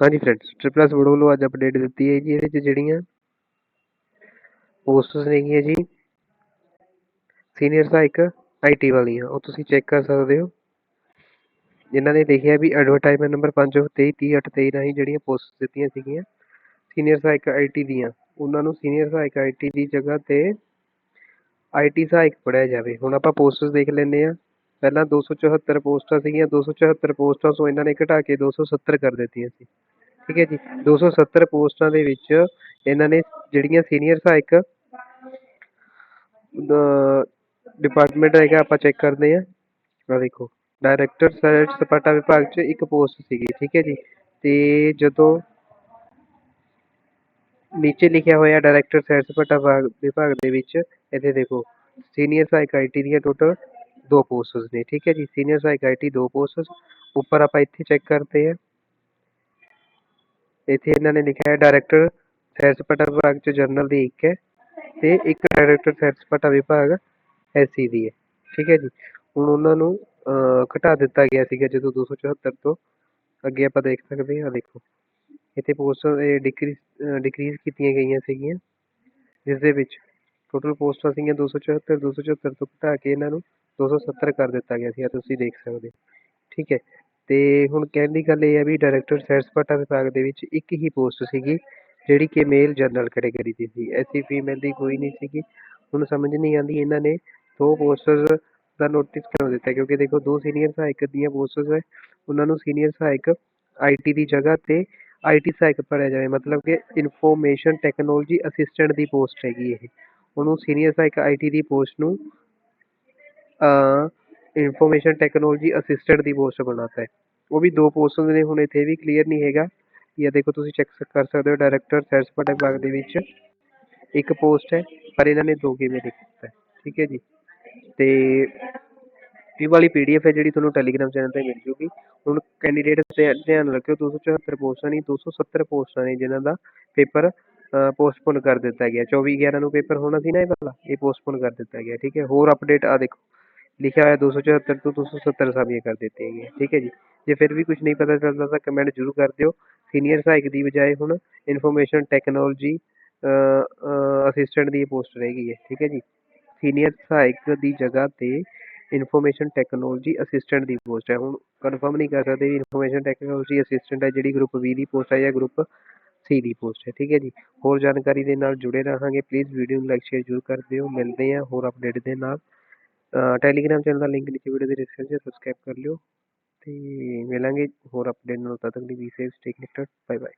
ਹਾਂਜੀ friends ਟ੍ਰਿਪਲਸ board ਵੱਲੋਂ ਅੱਜ ਅਪਡੇਟ ਦਿੱਤੀ ਹੈ ਜੀ, ਇਹਦੇ 'ਚ ਜਿਹੜੀਆਂ ਪੋਸਟਸ ਨੇਗੀਆਂ ਜੀ ਸੀਨੀਅਰ ਸਹਾਇਕ ਆਈਟੀ ਵਾਲੀਆਂ, ਉਹ ਤੁਸੀਂ ਚੈੱਕ ਕਰ ਸਕਦੇ ਹੋ। ਜਿਨ੍ਹਾਂ ਨੇ ਦੇਖਿਆ ਵੀ ਐਡਵਰਟਾਈਜ਼ਮੈਂਟ ਨੰਬਰ 5233823 ਰਾਹੀਂ ਜਿਹੜੀਆਂ ਪੋਸਟਸ ਦਿੱਤੀਆਂ ਸੀਗੀਆਂ ਸੀਨੀਅਰ ਸਹਾਇਕ ਆਈਟੀ ਦੀਆਂ। ਉਹਨਾਂ ਨੂੰ ਸੀਨੀਅਰ ਸਹਾਇਕ ਆਈਟੀ ਦੀ ਜਗ੍ਹਾ ਤੇ ਆਈਟੀ ਸਹਾਇਕ ਪੜਿਆ ਜਾਵੇ। ਹੁਣ ਆਪਾਂ ਪੋਸਟਸ ਦੇਖ ਲੈਂਦੇ ਆ ਪਹਿਲਾਂ 274 ਪੋਸਟਾਂ ਸੀਗੀਆਂ 274 ਪੋਸਟਾਂ ਤੋਂ ਇਹਨਾਂ ਨੇ ਘਟਾ ਕੇ 270 ਕਰ ਦਿੱਤੀਆਂ ਸੀ। ਠੀਕ ਹੈ ਜੀ? 270 ਪੋਸਟਾਂ ਦੇ ਵਿੱਚ ਇਹਨਾਂ ਨੇ ਜਿਹੜੀਆਂ ਸੀਨੀਅਰ ਸਹਾਇਕ ਡਿਪਾਰਟਮੈਂਟ ਹੈਗਾ ਆਪਾਂ ਚੈੱਕ ਕਰਦੇ ਆ ਆ ਦੇਖੋ ਡਾਇਰੈਕਟਰ ਸਰਚ ਸਪਾਟਾ ਵਿਭਾਗ 'ਚ ਇੱਕ ਪੋਸਟ ਸੀਗੀ, ਠੀਕ ਹੈ ਜੀ? ਤੇ ਜਦੋਂ ਨੀਚੇ ਲਿਖਿਆ ਹੋਇਆ ਡਾਇਰੈਕਟਰ ਸੈਰ ਸਪਾਟਾ ਵਿਭਾਗ ਦੇ ਵਿੱਚ, ਇੱਥੇ ਦੇਖੋ ਸੀਨੀਅਰ ਸਹਾਇਕ ਆਈਟੀ ਦੀਆਂ ਟੋਟਲ ਦੋ ਪੋਸਟਸ ਨੇ, ਠੀਕ ਹੈ ਜੀ? ਸੀਨੀਅਰ ਸਹਾਇਕ ਦੋ ਪੋਸਟਸ ਉੱਪਰ ਆਪਾਂ ਇੱਥੇ ਚੈੱਕ ਕਰਦੇ ਆ ਇੱਥੇ ਇਹਨਾਂ ਨੇ ਲਿਖਿਆ ਹੈ ਡਾਇਰੈਕਟਰ ਸੈਰ ਵਿਭਾਗ ਚ ਜਰਨਲ ਦੀ ਇੱਕ ਹੈ ਤੇ ਇੱਕ ਡਾਇਰੈਕਟਰ ਸੈਰ ਵਿਭਾਗ ਐਸਸੀ ਦੀ ਹੈ, ਠੀਕ ਹੈ ਜੀ? ਹੁਣ ਉਹਨਾਂ ਨੂੰ ਘਟਾ ਦਿੱਤਾ ਗਿਆ ਸੀਗਾ ਜਦੋਂ 274 ਤੋਂ। ਅੱਗੇ ਆਪਾਂ ਦੇਖ ਸਕਦੇ ਹਾਂ ਦੇਖੋ। ਇੱਥੇ ਪੋਸਟ ਡਿਕਰੀਜ਼ ਡਿਕਰੀਜ਼ ਕੀਤੀਆਂ ਗਈਆਂ ਸੀਗੀਆਂ, ਜਿਸ ਦੇ ਵਿੱਚ ਟੋਟਲ ਪੋਸਟਾਂ ਸੀਗੀਆਂ 274 274 ਤੋਂ ਘਟਾ ਕੇ ਇਹਨਾਂ ਨੂੰ 270 ਕਰ ਦਿੱਤਾ ਗਿਆ ਸੀ ਆ ਤੁਸੀਂ ਦੇਖ ਸਕਦੇ ਠੀਕ ਹੈ, ਤੇ ਹੁਣ ਕਹਿਣ ਦੀ ਗੱਲ ਇਹ ਹੈ ਵੀ ਡਾਇਰੈਕਟਰ ਸੈਰ ਵਿਭਾਗ ਦੇ ਵਿੱਚ ਇੱਕ ਹੀ ਪੋਸਟ ਸੀਗੀ, ਜਿਹੜੀ ਕਿ ਮੇਲ ਜਨਰਲ ਕੈਟਾਗਰੀ ਦੀ ਸੀ। ਐਸੀ ਫੀਮੇਲ ਦੀ ਕੋਈ ਨਹੀਂ ਸੀਗੀ। ਹੁਣ ਸਮਝ ਨਹੀਂ ਆਉਂਦੀ ਇਹਨਾਂ ਨੇ ਦੋ ਪੋਸਟਸ ਦਾ ਨੋਟਿਸ ਕਿਉਂ ਦਿੱਤਾ, ਕਿਉਂਕਿ ਦੇਖੋ ਦੋ ਸੀਨੀਅਰ ਸਹਾਇਕ ਦੀਆਂ ਪੋਸਟਸ ਹੈ, ਉਹਨਾਂ ਨੂੰ ਸੀਨੀਅਰ ਸਹਾਇਕ ਆਈਟੀ ਦੀ ਜਗ੍ਹਾ ਤੇ ਆਈਟੀ ਸਹਾਇਕ ਪੜਿਆ ਜਾਵੇ। ਮਤਲਬ ਕਿ ਇਨਫੋਰਮੇਸ਼ਨ ਟੈਕਨੋਲੋਜੀ ਅਸਿਸਟੈਂਟ ਦੀ ਪੋਸਟ ਹੈਗੀ ਇਹ। ਉਹਨੂੰ ਸੀਨੀਅਰ ਸਹਾਇਕ ਆਈਟੀ ਦੀ ਪੋਸਟ ਨੂੰ ਇਨਫੋਰਮੇਸ਼ਨ ਟੈਕਨੋਲੋਜੀ ਅਸਿਸਟੈਂਟ ਦੀ ਪੋਸਟ ਬਣਾਤਾ ਹੈ। ਉਹ ਵੀ ਦੋ ਪੋਸਟ ਨੇ, ਹੁਣ ਇੱਥੇ ਵੀ ਕਲੀਅਰ ਨਹੀਂ ਹੈਗਾ। ਇਹ ਦੇਖੋ ਤੁਸੀਂ ਚੈੱਕ ਕਰ ਸਕਦੇ ਹੋ ਡਾਇਰੈਕਟਰ ਸੈਰ ਵਿਭਾਗ ਦੇ ਵਿੱਚ ਇੱਕ ਪੋਸਟ ਹੈ, ਪਰ ਇਹਨਾਂ ਨੇ ਦੋ ਕਿਵੇਂ ਲਿਖਤਾ ਠੀਕ ਹੈ ਜੀ? ਤੇ ਇਹ ਵਾਲੀ ਪੀਡੀਐਫ ਹੈ ਜਿਹੜੀ ਤੁਹਾਨੂੰ ਟੈਲੀਗ੍ਰਾਮ ਚੈਨਲ ਤੇ ਮਿਲ ਜੂਗੀ। ਹੁਣ ਕੈਂਡੀਡੇਟ ਧਿਆਨ ਰੱਖਿਓ 274 ਪੋਸਟਾਂ ਨਹੀਂ 270 ਪੋਸਟਾਂ ਨੇ ਜਿਨ੍ਹਾਂ ਦਾ ਪੇਪਰ ਪੋਸਟਪੋਨ ਕਰ ਦਿੱਤਾ ਗਿਆ। 24 11 ਨੂੰ ਪੇਪਰ ਹੋਣਾ ਸੀ ਨਾ ਇਹ ਵਾਲਾ, ਇਹ ਪੋਸਟਪੋਨ ਕਰ ਦਿੱਤਾ ਗਿਆ, ਠੀਕ ਹੈ? ਹੋਰ ਅਪਡੇਟ ਆ ਦੇਖੋ, ਲਿਖਿਆ ਹੋਇਆ 274 ਤੋਂ 270 ਸਾਬੀਆਂ ਕਰ ਦਿੱਤੀਆਂ ਗਈਆਂ, ਠੀਕ ਹੈ ਜੀ? ਜੇ ਫਿਰ ਵੀ ਕੁਝ ਨਹੀਂ ਪਤਾ ਚੱਲਦਾ ਤਾਂ ਕਮੈਂਟ ਜ਼ਰੂਰ ਕਰ ਦਿਓ। ਸੀਨੀਅਰ ਸਹਾਇਕ ਦੀ ਬਜਾਏ ਹੁਣ ਇਨਫੋਰਮੇਸ਼ਨ ਟੈਕਨੋਲੋਜੀ ਅਸਿਸਟੈਂਟ ਦੀ ਪੋਸਟ ਰਹਿ ਗਈ ਹੈ, ਠੀਕ ਹੈ ਜੀ? ਸੀਨੀਅਰ ਸਹਾਇਕ ਦੀ ਜਗ੍ਹਾ ਤੇ ਇਨਫੋਰਮੇਸ਼ਨ ਟੈਕਨੋਲੋਜੀ ਅਸਿਸਟੈਂਟ ਦੀ ਪੋਸਟ ਹੈ। ਹੁਣ ਕਨਫਰਮ ਨਹੀਂ ਕਰ ਸਕਦੇ ਵੀ ਇਨਫੋਰਮੇਸ਼ਨ ਟੈਕਨੋਲੋਜੀ ਅਸਿਸਟੈਂਟ ਹੈ ਜਿਹੜੀ ਗਰੁੱਪ 20 ਦੀ ਪੋਸਟ ਹੈ ਜਾਂ ਗਰੁੱਪ ਸੀ ਦੀ ਪੋਸਟ ਹੈ, ਠੀਕ ਹੈ ਜੀ। ਹੋਰ ਜਾਣਕਾਰੀ ਦੇ ਨਾਲ ਜੁੜੇ ਰਹਾਂਗੇ। ਪਲੀਜ਼ ਵੀਡੀਓ ਨੂੰ ਲਾਈਕ ਸ਼ੇਅਰ ਜ਼ਰੂਰ ਕਰ ਦਿਓ। ਮਿਲਦੇ ਹਾਂ ਹੋਰ ਅਪਡੇਟ ਦੇ ਨਾਲ। ਟੈਲੀਗ੍ਰਾਮ ਚੈਨਲ ਦਾ ਲਿੰਕ ਨੀਚੇ ਵੀਡੀਓ ਦੇ ਡਿਸਕ੍ਰਿਪਸ਼ਨ 'ਚ ਸਬਸਕ੍ਰਾਈਬ ਕਰ ਲਿਓ। ਤੇ ਮਿਲਾਂਗੇ ਹੋਰ ਅਪਡੇਟ ਨਾਲ। ਤਦ ਤੱਕ ਦੀ ਵੀ safe stay connected bye bye